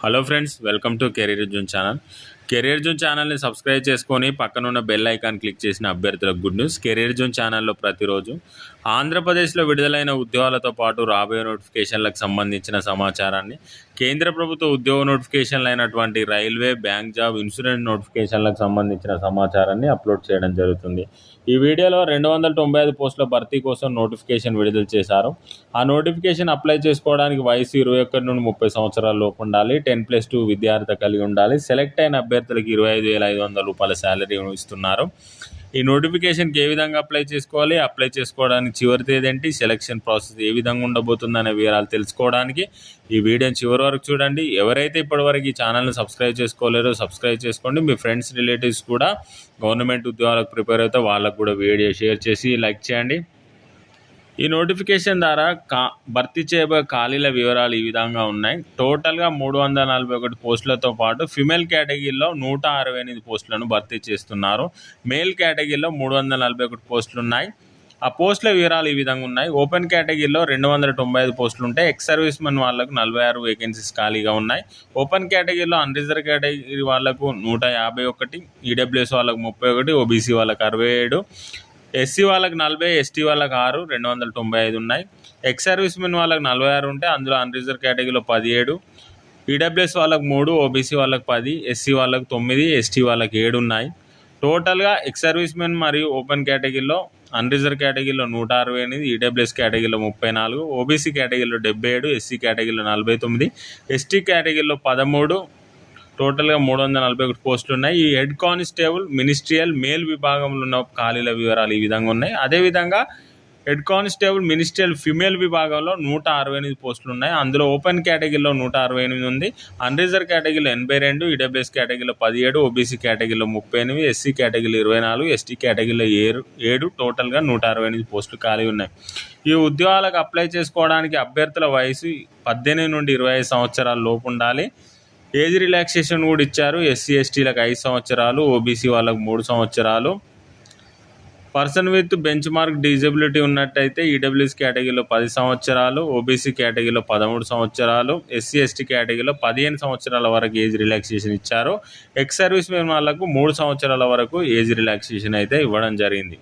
Hello friends welcome to career zone channel career zone ఛానల్ని subscribe చేసుకొని పక్కనున్న bell icon click చేసిన అభ్యర్థులకు గుడ్ న్యూస్. కెరీర్ జోన్ ఛానల్లో ప్రతిరోజు ఆంధ్రప్రదేశ్లో విడుదలైన ఉద్యోగాలతో పాటు రాబోయే నోటిఫికేషన్లకు సంబంధించిన సమాచారాన్ని కేంద్ర ప్రభుత్వ ఉద్యోగ నోటిఫికేషన్లు అయినటువంటి రైల్వే బ్యాంక్ జాబ్ ఇన్సూరెన్స్ నోటిఫికేషన్లకు సంబంధించిన సమాచారాన్ని అప్లోడ్ చేయడం జరుగుతుంది. ఈ వీడియోలో రెండు వందల తొంభై ఐదు పోస్టుల భర్తీ కోసం నోటిఫికేషన్ విడుదల చేశారు. ఆ నోటిఫికేషన్ అప్లై చేసుకోవడానికి వయసు ఇరవై ఒకటి నుండి ముప్పై సంవత్సరాల లోపు ఉండాలి. టెన్ ప్లస్ టూ విద్యార్థి కలిగి ఉండాలి. సెలెక్ట్ అయిన అభ్యర్థులకు ఇరవై ఐదు వేల ఐదు వందల రూపాయల శాలరీ ఇస్తున్నారు. ఈ నోటిఫికేషన్కి ఏ విధంగా అప్లై చేసుకోవాలి? అప్లై చేసుకోవడానికి చివరి తేదీ ఏంటి? సెలక్షన్ ప్రాసెస్ ఏ విధంగా ఉండబోతుందనే వివరాలు తెలుసుకోవడానికి ఈ వీడియోని చివరి వరకు చూడండి. ఎవరైతే ఇప్పటివరకు ఈ ఛానల్ని సబ్స్క్రైబ్ చేసుకోలేరో సబ్స్క్రైబ్ చేసుకోండి. మీ ఫ్రెండ్స్ రిలేటివ్స్ కూడా గవర్నమెంట్ ఉద్యోగాలకు ప్రిపేర్ అయితే వాళ్ళకు కూడా వీడియో షేర్ చేసి లైక్ చేయండి. ఈ నోటిఫికేషన్ ద్వారా కా భర్తీ చేయబోయే ఖాళీల వివరాలు ఈ విధంగా ఉన్నాయి. టోటల్గా మూడు వందల నలభై ఒకటి పోస్టులతో పాటు ఫిమేల్ కేటగిరీలో నూట అరవై ఎనిమిది పోస్టులను భర్తీ చేస్తున్నారు. మేల్ కేటగిరీలో మూడు వందల నలభై ఒకటి పోస్టులు ఉన్నాయి ఆ పోస్టుల వివరాలు ఈ విధంగా ఉన్నాయి. ఓపెన్ కేటగిరీలో రెండు వందల తొంభై ఐదు పోస్టులు ఉంటాయి ఎక్స్ సర్వీస్ మెన్ వాళ్ళకు నలభై ఆరు వేకెన్సీస్ ఖాళీగా ఉన్నాయి. ఓపెన్ కేటగిరీలో అన్రిజర్వ్ కేటగిరీ వాళ్ళకు నూట యాభై ఒకటి ఈడబ్ల్యూఎస్ వాళ్ళకు ముప్పై ఒకటి ఓబీసీ వాళ్ళకు అరవై ఏడు ఎస్సీ వాళ్ళకి నలభై ఎస్టీ వాళ్ళకి ఆరు రెండు వందల తొంభై ఐదు ఉన్నాయి. ఎక్స్ సర్వీస్ మెన్ వాళ్ళకి నలభై ఆరు ఉంటే అందులో అన్రిజర్వ్ కేటగిరీలో పదిహేడు ఈడబ్ల్యూఎస్ వాళ్ళకి మూడు ఓబీసీ వాళ్ళకి పది ఎస్సీ వాళ్ళకి తొమ్మిది ఎస్టీ వాళ్ళకి ఏడు ఉన్నాయి. టోటల్గా ఎక్స్ సర్వీస్ మెన్ మరియు ఓపెన్ కేటగిరీలో అన్రిజర్వ్ కేటగిరీలో నూట అరవై ఎనిమిది ఈడబ్ల్యూఎస్ కేటగిరీలో ముప్పై నాలుగు ఓబీసీ కేటగిరీలో డెబ్బై ఏడు ఎస్సీ కేటగిరీలో నలభై తొమ్మిది ఎస్టీ కేటగిరీలో పదమూడు టోటల్గా మూడు వందల నలభై ఒకటి పోస్టులు ఉన్నాయి. ఈ హెడ్ కానిస్టేబుల్ మినిస్ట్రియల్ మేల్ విభాగంలో ఉన్న ఖాళీల వివరాలు ఈ విధంగా ఉన్నాయి. అదేవిధంగా హెడ్ కానిస్టేబుల్ మినిస్ట్రియల్ ఫిమేల్ విభాగంలో నూట అరవై ఎనిమిది పోస్టులు ఉన్నాయి. అందులో ఓపెన్ కేటగిరీలో నూట అరవై ఎనిమిది ఉంది. అన్రిజర్వ్ కేటగిరీలో ఎనభై రెండు ఈడబ్ల్యూఎస్ కేటగిరీలో పదిహేడు ఓబీసీ కేటగిరీలో ముప్పై ఎనిమిది ఎస్సీ కేటగిరీలో ఇరవై నాలుగు ఎస్టీ కేటగిరీలో ఏడు ఏడు టోటల్గా నూట అరవై ఎనిమిది పోస్టులు ఖాళీ ఉన్నాయి. ఈ ఉద్యోగాలకు అప్లై చేసుకోవడానికి అభ్యర్థుల వయసు పద్దెనిమిది నుండి ఇరవై ఐదు సంవత్సరాల లోపు ఉండాలి. ఏజ్ రిలాక్సేషన్ కూడా ఇచ్చారు. ఎస్సీ ఎస్టీలకు ఐదు సంవత్సరాలు ఓబీసీ వాళ్ళకు మూడు సంవత్సరాలు. Person with benchmark disability ఉన్నట్టయితే ఈడబ్ల్యూఎస్ కేటగిరీలో పది సంవత్సరాలు ఓబీసీ కేటగిరీలో పదమూడు సంవత్సరాలు ఎస్సీ ఎస్టీ కేటగిరీలో పదిహేను సంవత్సరాల వరకు ఏజ్ రిలాక్సేషన్ ఇచ్చారు. ఎక్స్ సర్వీస్ మెన్ వాళ్ళకు మూడు సంవత్సరాల వరకు ఏజ్ రిలాక్సేషన్ అయితే ఇవ్వడం జరిగింది.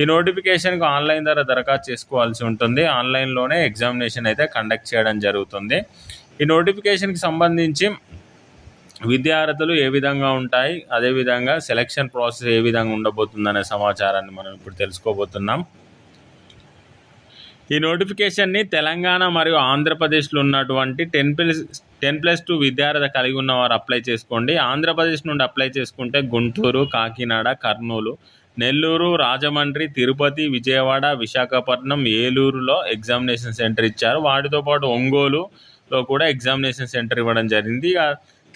ఈ నోటిఫికేషన్కి ఆన్లైన్ ద్వారా దరఖాస్తు చేసుకోవాల్సి ఉంటుంది. ఆన్లైన్లోనే ఎగ్జామినేషన్ అయితే కండక్ట్ చేయడం జరుగుతుంది. ఈ నోటిఫికేషన్కి సంబంధించి విద్యార్థులు ఏ విధంగా ఉంటాయి అదేవిధంగా సెలక్షన్ ప్రాసెస్ ఏ విధంగా ఉండబోతుందనే సమాచారాన్ని మనం ఇప్పుడు తెలుసుకోబోతున్నాం. ఈ నోటిఫికేషన్ని తెలంగాణ మరియు ఆంధ్రప్రదేశ్లో ఉన్నటువంటి ten plus ten plus two విద్యార్థి కలిగి ఉన్నవారు అప్లై చేసుకోండి. ఆంధ్రప్రదేశ్ నుండి అప్లై చేసుకుంటే గుంటూరు కాకినాడ కర్నూలు నెల్లూరు రాజమండ్రి తిరుపతి విజయవాడ విశాఖపట్నం ఏలూరులో ఎగ్జామినేషన్ సెంటర్ ఇచ్చారు. వాటితో పాటు ఒంగోలులో కూడా ఎగ్జామినేషన్ సెంటర్ ఇవ్వడం జరిగింది.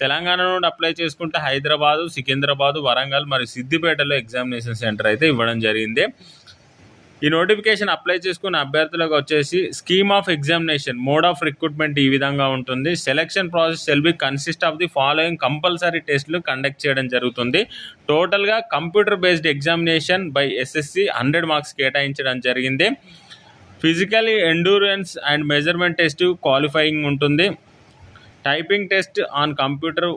తెలంగాణ నుండి అప్లై చేసుకుంటే హైదరాబాదు సికింద్రాబాదు వరంగల్ మరియు సిద్దిపేటలో ఎగ్జామినేషన్ సెంటర్ అయితే ఇవ్వడం జరిగింది. ఈ నోటిఫికేషన్ అప్లై చేసుకున్న అభ్యర్థులకు వచ్చేసి scheme of examination mode of recruitment ఈ విధంగా ఉంటుంది. Selection process shall be consist of the following compulsory టెస్టులు కండక్ట్ చేయడం జరుగుతుంది. టోటల్గా computer based examination by SSC hundred marks కేటాయించడం జరిగింది. Physical endurance and measurement test qualifying ఉంటుంది. Typing test on computer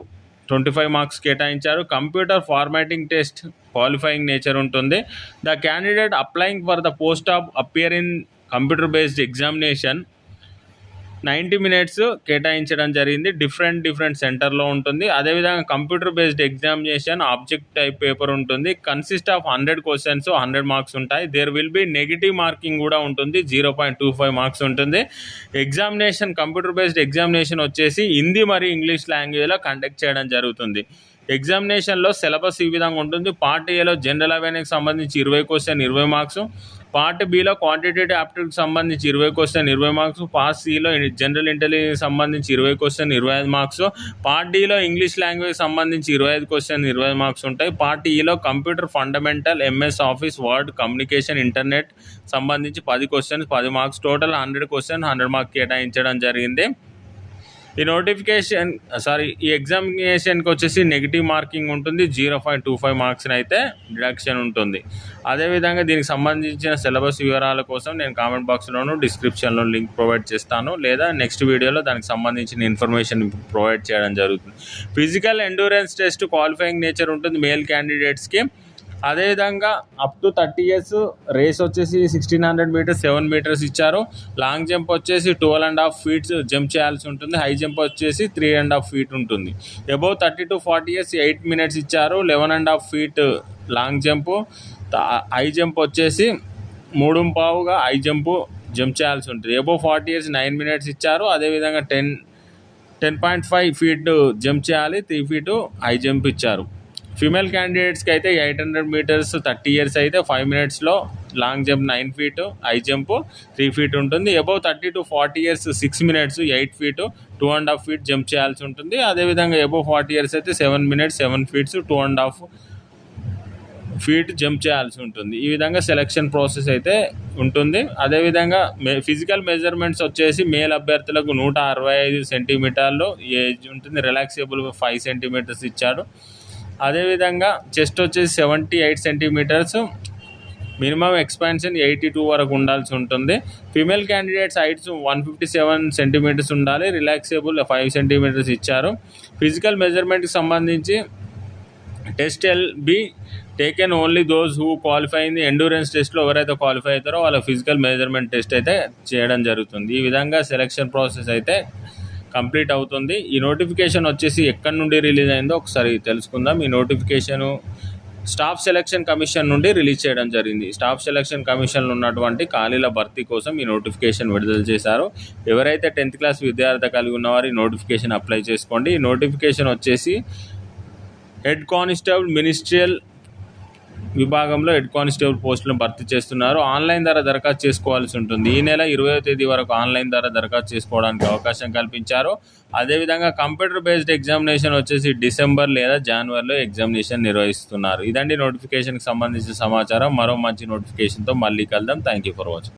twenty five marks కేటాయించారు. Computer formatting test qualifying nature ఉంటుంది. The candidate applying for the post of appear in computer based examination ninety minutes కేటాయించడం జరిగింది. Different different సెంటర్లో ఉంటుంది. అదేవిధంగా computer based examination object type paper ఉంటుంది. Consist of hundred questions hundred marks ఉంటాయి. There will be negative marking కూడా ఉంటుంది. Zero point two five marks ఉంటుంది. ఎగ్జామినేషన్ కంప్యూటర్ బేస్డ్ ఎగ్జామినేషన్ వచ్చేసి హిందీ మరియు ఇంగ్లీష్ లాంగ్వేజ్లో కండక్ట్ చేయడం జరుగుతుంది. ఎగ్జామినేషన్లో సిలబస్ ఈ విధంగా ఉంటుంది. పార్ట్ ఏలో జనరల్ అవేర్నెస్కి సంబంధించి ఇరవై క్వశ్చన్ ఇరవై మార్క్స్ పార్ట్ బిలో క్వాంటిటేటివ్ యాప్టిట్యూడ్కి సంబంధించి ఇరవై క్వశ్చన్ ఇరవై మార్క్స్ పార్ట్ సిలో జనరల్ ఇంటెలిజెన్స్ సంబంధించి ఇరవై క్వశ్చన్ ఇరవై ఐదు మార్క్స్ పార్ట్ డిలో ఇంగ్లీష్ లాంగ్వేజ్ సంబంధించి ఇరవై ఐదు క్వశ్చన్ ఇరవై మార్క్స్ ఉంటాయి. పార్ట్ ఈలో computer fundamental MS office word communication internet సంబంధించి పది క్వశ్చన్స్ పది marks total hundred question hundred marks కేటాయించడం జరిగింది. ఈ నోటిఫికేషన్ సారీ ఈ ఎగ్జామినేషన్కి వచ్చేసి నెగిటివ్ మార్కింగ్ ఉంటుంది zero point two five marks అయితే డిడక్షన్ ఉంటుంది. అదేవిధంగా దీనికి సంబంధించిన సిలబస్ వివరాల కోసం నేను కామెంట్ బాక్స్లోను డిస్క్రిప్షన్లో లింక్ ప్రొవైడ్ చేస్తాను. లేదా నెక్స్ట్ వీడియోలో దానికి సంబంధించిన ఇన్ఫర్మేషన్ ప్రొవైడ్ చేయడం జరుగుతుంది. Physical endurance test qualifying nature ఉంటుంది. మేల్ క్యాండిడేట్స్కి అదేవిధంగా up to thirty years race వచ్చేసి sixteen hundred metres seven metres ఇచ్చారు. లాంగ్ జంప్ వచ్చేసి twelve and half feets jump చేయాల్సి ఉంటుంది. హై జంప్ వచ్చేసి త్రీ అండ్ హాఫ్ ఫీట్ ఉంటుంది. Above thirty to forty years eight minutes ఇచ్చారు. Eleven and half feet long jump high jump వచ్చేసి మూడు పావుగా హై జంప్ జంప్ చేయాల్సి ఉంటుంది. Above forty years nine minutes ఇచ్చారు. అదేవిధంగా ten ten point five feet jump చేయాలి. త్రీ ఫీటు హై జంప్ ఇచ్చారు. ఫీమేల్ క్యాండిడేట్స్కి అయితే eight hundred metres thirty years అయితే ఫైవ్ మినిట్స్లో long jump nine feet high jump three feet ఉంటుంది. Above thirty to forty years six minutes eight feet two and half feet jump చేయాల్సి ఉంటుంది. అదేవిధంగా above forty years అయితే seven minutes seven feets two and half feet jump చేయాల్సి ఉంటుంది. ఈ విధంగా selection process అయితే ఉంటుంది. అదేవిధంగా మే ఫిజికల్ మెజర్మెంట్స్ వచ్చేసి మేల్ అభ్యర్థులకు నూట అరవై ఐదు సెంటీమీటర్లు ఏజ్ ఉంటుంది. రిలాక్సేబుల్ ఫైవ్ సెంటీమీటర్స్ ఇచ్చాడు. అదేవిధంగా చెస్ట్ వచ్చేసి seventy eight centimetres minimum expansion eighty two వరకు ఉండాల్సి ఉంటుంది. Female candidates heights one fifty seven centimetres ఉండాలి. రిలాక్సేబుల్ ఫైవ్ సెంటీమీటర్స్ ఇచ్చారు. ఫిజికల్ మెజర్మెంట్కి సంబంధించి test will be taken only those who qualify అయింది ఎండూరెన్స్ టెస్ట్లో ఎవరైతే క్వాలిఫై అవుతారో వాళ్ళ ఫిజికల్ మెజర్మెంట్ టెస్ట్ అయితే చేయడం జరుగుతుంది. ఈ విధంగా సెలక్షన్ ప్రాసెస్ అయితే కంప్లీట్ అవుతుంది. ఈ నోటిఫికేషన్ వచ్చేసి ఎక్కడి నుండి రిలీజ్ అయిందో ఒకసారి తెలుసుకుందాం. ఈ నోటిఫికేషను స్టాఫ్ సెలక్షన్ కమిషన్ నుండి రిలీజ్ చేయడం జరిగింది. స్టాఫ్ సెలక్షన్ కమిషన్లో ఉన్నటువంటి ఖాళీల భర్తీ కోసం ఈ నోటిఫికేషన్ విడుదల చేశారు. ఎవరైతే టెన్త్ క్లాస్ విద్యార్థి కలిగి ఉన్నవారు ఈ నోటిఫికేషన్ అప్లై చేసుకోండి. ఈ నోటిఫికేషన్ వచ్చేసి హెడ్ కానిస్టేబుల్ మినిస్ట్రియల్ విభాగంలో హెడ్ కానిస్టేబుల్ పోస్టులను భర్తీ చేస్తున్నారు. ఆన్లైన్ ద్వారా దరఖాస్తు చేసుకోవాల్సి ఉంటుంది. ఈ నెల ఇరవై తేదీ వరకు ఆన్లైన్ ద్వారా దరఖాస్తు చేసుకోవడానికి అవకాశం కల్పించారు. అదేవిధంగా కంప్యూటర్ బేస్డ్ ఎగ్జామినేషన్ వచ్చేసి డిసెంబర్ లేదా జనవరిలో ఎగ్జామినేషన్ నిర్వహిస్తున్నారు. ఇదండి నోటిఫికేషన్కి సంబంధించిన సమాచారం. మరో మంచి నోటిఫికేషన్తో మళ్ళీ కలుద్దాం. Thank you for watching.